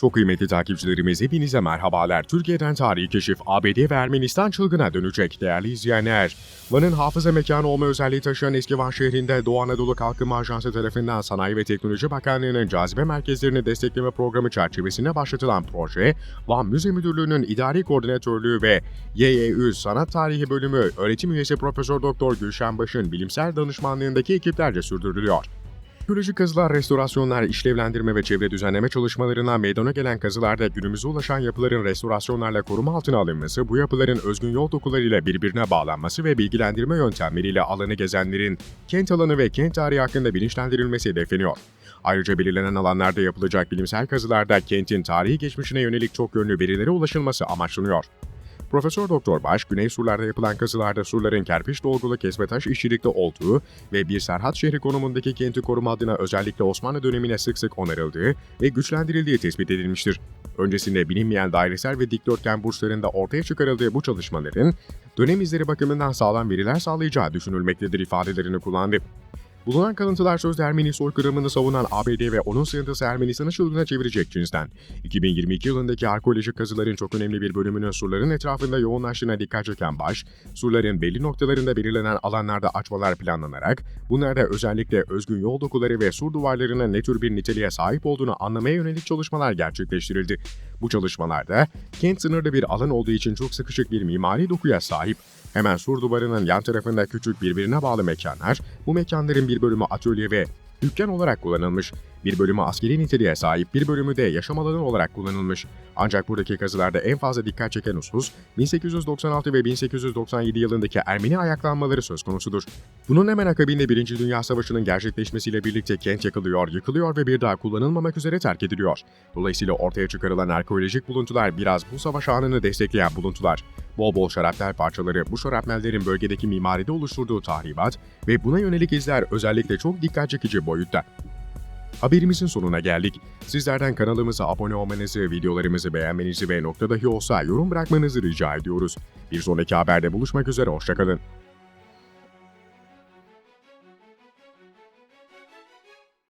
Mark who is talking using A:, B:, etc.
A: Çok kıymetli takipçilerimiz hepinize merhabalar. Türkiye'den tarihi keşif ABD ve Ermenistan çılgına dönecek değerli izleyenler. Van'ın hafıza mekanı olma özelliği taşıyan eski Van şehrinde Doğu Anadolu Kalkınma Ajansı tarafından Sanayi ve Teknoloji Bakanlığı'nın cazibe merkezlerini destekleme programı çerçevesinde başlatılan proje, Van Müze Müdürlüğü'nün idari koordinatörlüğü ve YYÜ Sanat Tarihi Bölümü öğretim üyesi Profesör Doktor Gülşen Baş'ın bilimsel danışmanlığındaki ekiplerce sürdürülüyor. Arkeolojik kazılar, restorasyonlar, işlevlendirme ve çevre düzenleme çalışmalarına meydana gelen kazılarda günümüze ulaşan yapıların restorasyonlarla koruma altına alınması, bu yapıların özgün yol dokularıyla birbirine bağlanması ve bilgilendirme yöntemleriyle alanı gezenlerin kent alanı ve kent tarihi hakkında bilinçlendirilmesi hedefleniyor. Ayrıca belirlenen alanlarda yapılacak bilimsel kazılarda kentin tarihi geçmişine yönelik çok yönlü verilere ulaşılması amaçlanıyor. Profesör Doktor Baş, Güney Surlar'da yapılan kazılarda surların kerpiç dolgulu kesme taş işçilikte olduğu ve bir Serhat şehri konumundaki kenti koruma adına özellikle Osmanlı dönemine sık sık onarıldığı ve güçlendirildiği tespit edilmiştir. Öncesinde bilinmeyen dairesel ve dikdörtgen burçlarında ortaya çıkarıldığı bu çalışmaların dönem izleri bakımından sağlam veriler sağlayacağı düşünülmektedir ifadelerini kullandı. Bulunan kalıntılar sözde Ermeni soykırımını savunan ABD ve onun sığıntısı Ermenistan'ı çılgına çevirecek cinsten. 2022 yılındaki arkeolojik kazıların çok önemli bir bölümünün surların etrafında yoğunlaştığına dikkat çeken Baş, surların belli noktalarında belirlenen alanlarda açmalar planlanarak, bunlarda özellikle özgün yol dokuları ve sur duvarlarının ne tür bir niteliğe sahip olduğunu anlamaya yönelik çalışmalar gerçekleştirildi. Bu çalışmalarda, kent sınırlı bir alan olduğu için çok sıkışık bir mimari dokuya sahip. Hemen sur duvarının yan tarafında küçük birbirine bağlı mekanlar, bu mekanların bir bölümü atölye ve dükkan olarak kullanılmış, bir bölümü askeri niteliğe sahip, bir bölümü de yaşam alanı olarak kullanılmış. Ancak buradaki kazılarda en fazla dikkat çeken husus, 1896 ve 1897 yılındaki Ermeni ayaklanmaları söz konusudur. Bunun hemen akabinde 1. Dünya Savaşı'nın gerçekleşmesiyle birlikte kent yakılıyor, yıkılıyor ve bir daha kullanılmamak üzere terk ediliyor. Dolayısıyla ortaya çıkarılan arkeolojik buluntular biraz bu savaş anını destekleyen buluntular. Bol bol şarapnel parçaları, bu şarapnellerin bölgedeki mimaride oluşturduğu tahribat ve buna yönelik izler özellikle çok dikkat çekici boyutta. Haberimizin sonuna geldik. Sizlerden kanalımıza abone olmanızı, videolarımızı beğenmenizi ve nokta dahi olsa yorum bırakmanızı rica ediyoruz. Bir sonraki haberde buluşmak üzere, hoşçakalın.